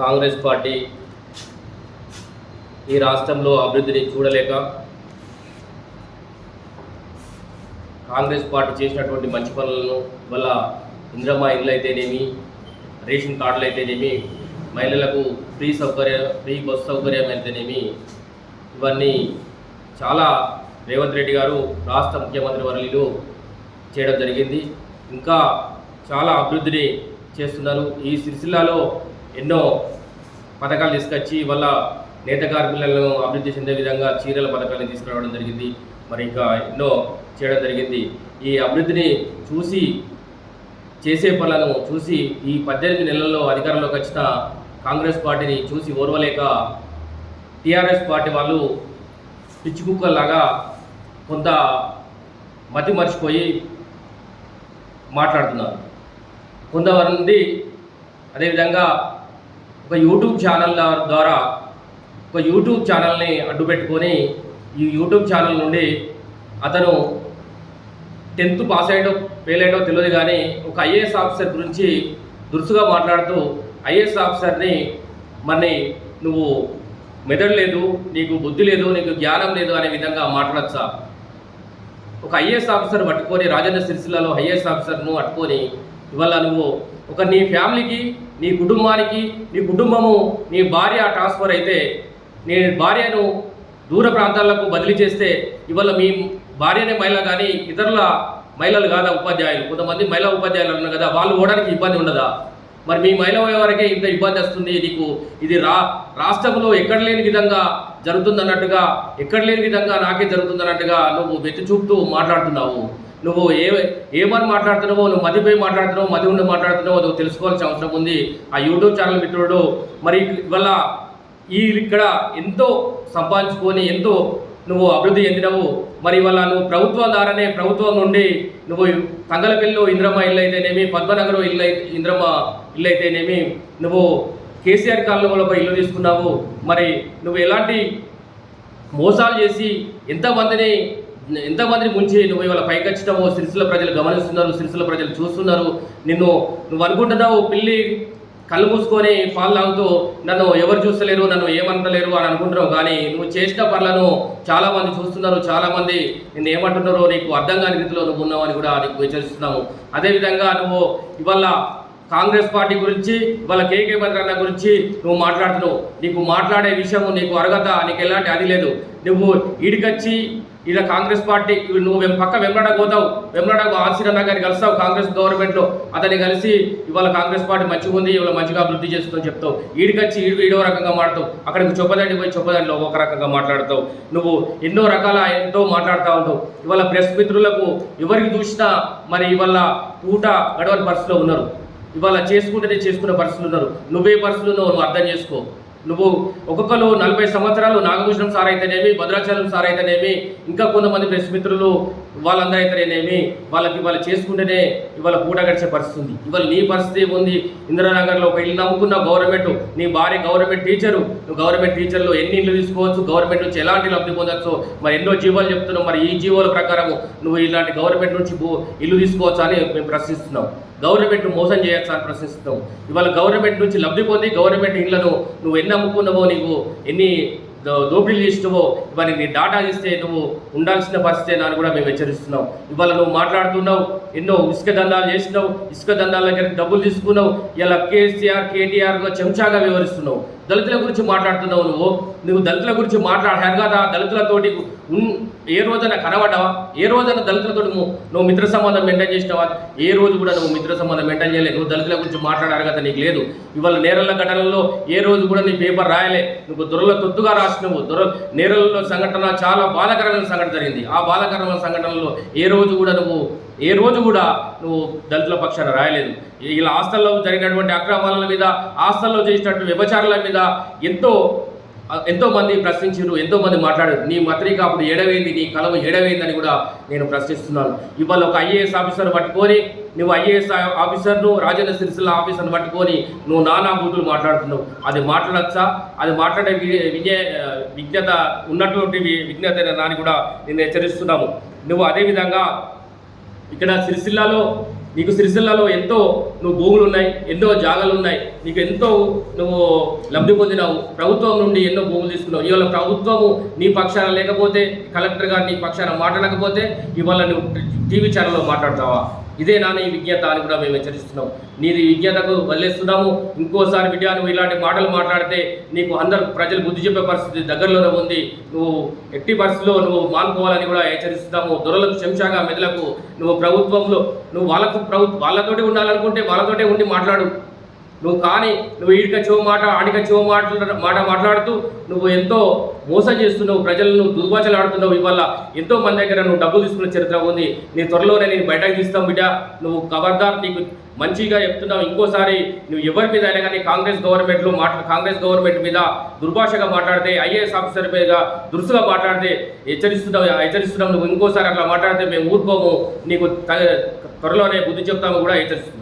Congress party ఈ రాష్ట్రంలో అభివృద్ధిని చూడలేక కాంగ్రెస్ పార్టీ చేసినటువంటి మంచి పనులను వల్ల ఇంద్రమ్మ ఇల్లు అయితేనేమి రేషన్ కార్డులు అయితేనేమి మహిళలకు ఫ్రీ సౌకర్యం ఫ్రీ బస్సు సౌకర్యం అయితేనేమి ఇవన్నీ చాలా రేవంత్ రెడ్డి గారు రాష్ట్ర ముఖ్యమంత్రి వర్యులు చేయడం జరిగింది. ఇంకా చాలా అభివృద్ధిని చేస్తున్నారు. ఈ సిరిసిల్లాలో ఎన్నో పథకాలు తీసుకొచ్చి వల్ల నేత కార్మికులను అభివృద్ధి చెందే విధంగా చీరల పథకాలను తీసుకురావడం జరిగింది. మరి ఇంకా ఎన్నో చేయడం జరిగింది. ఈ అభివృద్ధిని చూసి చేసే పనులను చూసి ఈ పద్దెనిమిది నెలల్లో అధికారంలోకి వచ్చిన కాంగ్రెస్ పార్టీని చూసి ఓర్వలేక టీఆర్ఎస్ పార్టీ వాళ్ళు పిచ్చి కుక్కల్లాగా కొంత మతి మర్చిపోయి మాట్లాడుతున్నారు. కొంతమంది అదేవిధంగా ఒక యూట్యూబ్ ఛానల్ ద్వారా ఒక యూట్యూబ్ ఛానల్ని అడ్డుపెట్టుకొని ఈ యూట్యూబ్ ఛానల్ నుండి అతను టెన్త్ పాస్ అయ్యడో ఫెయిల్ అయ్యడో తెలియదు కానీ ఒక ఐఏఎస్ ఆఫీసర్ గురించి దురుసుగా మాట్లాడుతూ ఐఏఎస్ ఆఫీసర్ని మరి నువ్వు మెదడు లేదు నీకు బుద్ధి లేదు నీకు జ్ఞానం లేదు అనే విధంగా మాట్లాడచ్చా ఒక ఐఏఎస్ ఆఫీసర్ పట్టుకొని రాజేంద్ర సిరిసిల్లలో ఐఏఎస్ ఆఫీసర్ను పట్టుకొని ఇవాళ నువ్వు ఒక నీ ఫ్యామిలీకి నీ కుటుంబానికి నీ కుటుంబము నీ భార్య ట్రాన్స్ఫర్ అయితే నీ భార్యను దూర ప్రాంతాలకు బదిలీ చేస్తే ఇవాళ మీ భార్యనే మహిళ కానీ ఇతరుల మహిళలు కాదా ఉపాధ్యాయులు? కొంతమంది మహిళా ఉపాధ్యాయులు ఉన్నారు కదా వాళ్ళు పోవడానికి ఇబ్బంది ఉండదా? మరి మీ మహిళ వరకే ఇంత ఇబ్బంది వస్తుంది నీకు ఇది రా రాష్ట్రంలో ఎక్కడ లేని విధంగా జరుగుతుందన్నట్టుగా ఎక్కడ లేని విధంగా నాకే జరుగుతుందన్నట్టుగా నువ్వు వెతి చూపుతూ మాట్లాడుతున్నావు. నువ్వు ఏ ఏమని మాట్లాడుతున్నావో నువ్వు మదిపోయి మాట్లాడుతున్నావు మది ఉండి మాట్లాడుతున్నావో నువ్వు తెలుసుకోవాల్సిన అవసరం ఉంది. ఆ యూట్యూబ్ ఛానల్ మిత్రుడు మరి ఇవాళ ఈ ఇక్కడ ఎంతో సంపాదించుకొని ఎంతో నువ్వు అభివృద్ధి చెందినవు. మరి ఇవాళ నువ్వు ప్రభుత్వం ద్వారానే ప్రభుత్వం నుండి నువ్వు తంగలపల్లిలో ఇంద్రమ్మ ఇల్లు అయితేనేమి పద్మనగరం ఇల్లు అయితే ఇంద్రమ్మ ఇల్లు అయితేనేమి నువ్వు కేసీఆర్ కాలంలో ఒక ఇల్లు తీసుకున్నావు. మరి నువ్వు ఎలాంటి మోసాలు చేసి ఎంతమందిని ఎంతమందిని ముంచి నువ్వు ఇవాళ పైకి వచ్చినావు సిరిసిల ప్రజలు గమనిస్తున్నారు సిరిసిల ప్రజలు చూస్తున్నారు. నిన్ను నువ్వు అనుకుంటున్నావు పిల్లి కళ్ళు మూసుకొని పాలు తాగుతూ నన్ను ఎవరు చూస్తలేరు నన్ను ఏమంటలేరు అని అనుకుంటున్నావు. కానీ నువ్వు చేసిన పనులను చాలామంది చూస్తున్నారు చాలామంది నేను నిన్ను ఏమంటున్నారో నీకు అర్థం కాని రీతిలో నువ్వు ఉన్నావని కూడా నీకు హెచ్చరిస్తున్నాము అదేవిధంగా నువ్వు ఇవాళ కాంగ్రెస్ పార్టీ గురించి ఇవాళ కేకే భద్రన్న గురించి నువ్వు మాట్లాడుతున్నావు. నీకు మాట్లాడే విషయము నీకు అర్హత నీకు ఎలాంటి అది లేదు. నువ్వు ఇడికొచ్చి ఇలా కాంగ్రెస్ పార్టీ నువ్వు పక్క వెంబడ పోతావు. వెంబడ ఆశీరన్న గారిని కలుస్తావు కాంగ్రెస్ గవర్నమెంట్లో. అతన్ని కలిసి ఇవాళ కాంగ్రెస్ పార్టీ మంచిగా ఉంది ఇవాళ మంచిగా అభివృద్ధి చేస్తుందని చెప్తావు. ఈడికొచ్చి ఈడు ఈడో రకంగా మాట్లావు అక్కడికి చొప్పదండి పోయి చొప్పదండిలో ఒక రకంగా మాట్లాడతావు. నువ్వు ఎన్నో రకాల ఎంతో మాట్లాడుతూ ఉంటావు. ఇవాళ ప్రెస్ మిత్రులకు ఎవరికి చూసినా మరి ఇవాళ పూట గడవని పరిస్థితిలో ఉన్నారు. ఇవాళ చేసుకుంటేనే చేసుకునే పరిస్థితులు ఉన్నారు. నువ్వే పరిస్థితులు నువ్వు అర్థం చేసుకో. నువ్వు ఒక్కొక్కరు నలభై సంవత్సరాలు నాగభూషణం సార్ అయితేనేమి భద్రాచలం సార్ అయితేనేమి ఇంకా కొంతమంది ప్రెస్ మిత్రులు వాళ్ళందరూ అయితేనేమి వాళ్ళకి ఇవాళ చేసుకుంటేనే ఇవాళ పూట గడిచే పరిస్థితి ఉంది. ఇవాళ నీ పరిస్థితి ఏముంది? ఇందిరానగర్లో ఒక ఇల్లు నమ్ముకున్న గవర్నమెంట్ నీ భార్య గవర్నమెంట్ టీచరు నువ్వు గవర్నమెంట్ టీచర్లో ఎన్ని ఇల్లు తీసుకోవచ్చు? గవర్నమెంట్ నుంచి ఎలాంటి లబ్ధి పొందొచ్చు? మరి ఎన్నో జీవోలు చెప్తున్నావు. మరి ఈ జీవోల ప్రకారం నువ్వు ఇలాంటి గవర్నమెంట్ నుంచి ఇల్లు తీసుకోవచ్చు అని మేము ప్రశ్నిస్తున్నాం. గవర్నమెంట్ మోసం చేయాల్సిన ప్రశ్నిస్తాం ఇవాళ గవర్నమెంట్ నుంచి లబ్ధి పొంది గవర్నమెంట్ ఇళ్ళను నువ్వు ఎన్ని అమ్ముకున్నావో నీవు ఎన్ని దోపిడీలు చేసినవో ఇవాళ నీ డాటా ఇస్తే నువ్వు ఉండాల్సిన పరిస్థితి అని కూడా మేము హెచ్చరిస్తున్నాం. ఇవాళ నువ్వు మాట్లాడుతున్నావు ఎన్నో ఇసుక దందాలు చేసినావు ఇసుక దందాల దగ్గర డబ్బులు తీసుకున్నావు ఇలా కేసీఆర్ కేటీఆర్గా చెంచాగా వివరిస్తున్నావు దళితుల గురించి మాట్లాడుతున్నావు నువ్వు. నువ్వు దళితుల గురించి మాట్లాడారు కదా దళితులతోటి ఏ రోజైన కనబడ్డావా? ఏ రోజైనా దళితులతో నువ్వు నువ్వు మిత్ర సంబంధం మెయింటైన్ చేసినావా? ఏ రోజు కూడా నువ్వు మిత్ర సంబంధం మెయింటైన్ చేయలేదు. నువ్వు దళితుల గురించి మాట్లాడారు కదా నీకు లేదు. ఇవాళ నేరల ఘటనలో ఏ రోజు కూడా నీ పేపర్ రాయలే. నువ్వు దొరల తొత్తుగా రాసినవు. దొర నేరల్లో సంఘటన చాలా బాధాకరమైన సంఘటన జరిగింది. ఆ బాధాకరమైన సంఘటనలో ఏ రోజు కూడా నువ్వు ఏ రోజు కూడా నువ్వు దళితుల పక్షాన రాయలేదు. ఇలా ఆస్థల్లో జరిగినటువంటి అక్రమాల మీద ఆస్థల్లో చేసినటువంటి వ్యభచారాల మీద ఎంతో ఎంతోమంది ప్రశ్నించారు ఎంతోమంది మాట్లాడారు. నీ మత్రిక అప్పుడు ఏడవైంది నీ కలం ఏడవైందని కూడా నేను ప్రశ్నిస్తున్నాను. ఇవాళ ఒక ఐఏఎస్ ఆఫీసర్ పట్టుకొని నువ్వు ఐఏఎస్ ఆఫీసర్ను రాజేంద్ర సిరిసిల్ల ఆఫీసర్ను పట్టుకొని నువ్వు నానా బూతులు మాట్లాడుతున్నావు. అది మాట్లాడచ్చా? అది మాట్లాడే వి- విజయ విజ్ఞత ఉన్నటువంటి విజ్ఞత అని కూడా నేను హెచ్చరిస్తున్నాము. నువ్వు అదేవిధంగా ఇక్కడ సిరిసిల్లాలో నీకు సిరిసిల్లాలో ఎంతో నువ్వు భూములు ఉన్నాయి ఎన్నో జాగాలు ఉన్నాయి నీకు ఎంతో నువ్వు లబ్ధి పొందినావు. ప్రభుత్వం నుండి ఎన్నో భూములు తీసుకున్నావు. ఇవాళ ప్రభుత్వము నీ పక్షాన లేకపోతే కలెక్టర్ గారు నీ పక్షాన మాట్లాడకపోతే ఇవాళ నువ్వు టీవీ ఛానల్లో మాట్లాడతావా? ఇదే నాన్న ఈ విజ్ఞత అని కూడా మేము హెచ్చరిస్తున్నాం. నీది విజ్ఞతకు వదిలేస్తున్నాము. ఇంకోసారి బిడ్డ నువ్వు ఇలాంటి మాటలు మాట్లాడితే నీకు అందరు ప్రజలు బుద్ధి చెప్పే పరిస్థితి దగ్గరలోనే ఉంది. నువ్వు ఎట్టి పరిస్థితిలో నువ్వు మానుకోవాలని కూడా హెచ్చరిస్తున్నాము. దొరలకు శంషాగా మెదలకు నువ్వు ప్రభుత్వంలో నువ్వు వాళ్ళకు ప్రభు వాళ్ళతోటి ఉండాలనుకుంటే వాళ్ళతోటే ఉండి మాట్లాడు. నువ్వు కానీ నువ్వు ఈడిక చెవు మాట ఆడిక మాట మాట మాట్లాడుతూ నువ్వు ఎంతో మోసం చేస్తున్నావు ప్రజలను దుర్భాషలాడుతున్నావు ఇవల్ల ఎంతో మంది దగ్గర నువ్వు డబ్బులు తీసుకున్న చరిత్ర ఉంది. నీ త్వరలోనే నేను బయటకు తీస్తాం బిడ్డ. నువ్వు ఖబర్దార్ నీకు మంచిగా చెప్తున్నావు. ఇంకోసారి నువ్వు ఎవరి మీద అయినా కానీ కాంగ్రెస్ గవర్నమెంట్లో మాట్లా కాంగ్రెస్ గవర్నమెంట్ మీద దుర్భాషగా మాట్లాడితే ఐఏఎస్ ఆఫీసర్ మీద దురుసుగా మాట్లాడితే హెచ్చరిస్తున్నావు హెచ్చరిస్తున్నావు. నువ్వు ఇంకోసారి అట్లా మాట్లాడితే మేము ఊరుకోము. నీకు త- త్వరలోనే బుద్ధి చెప్తాము కూడా హెచ్చరిస్తున్నావు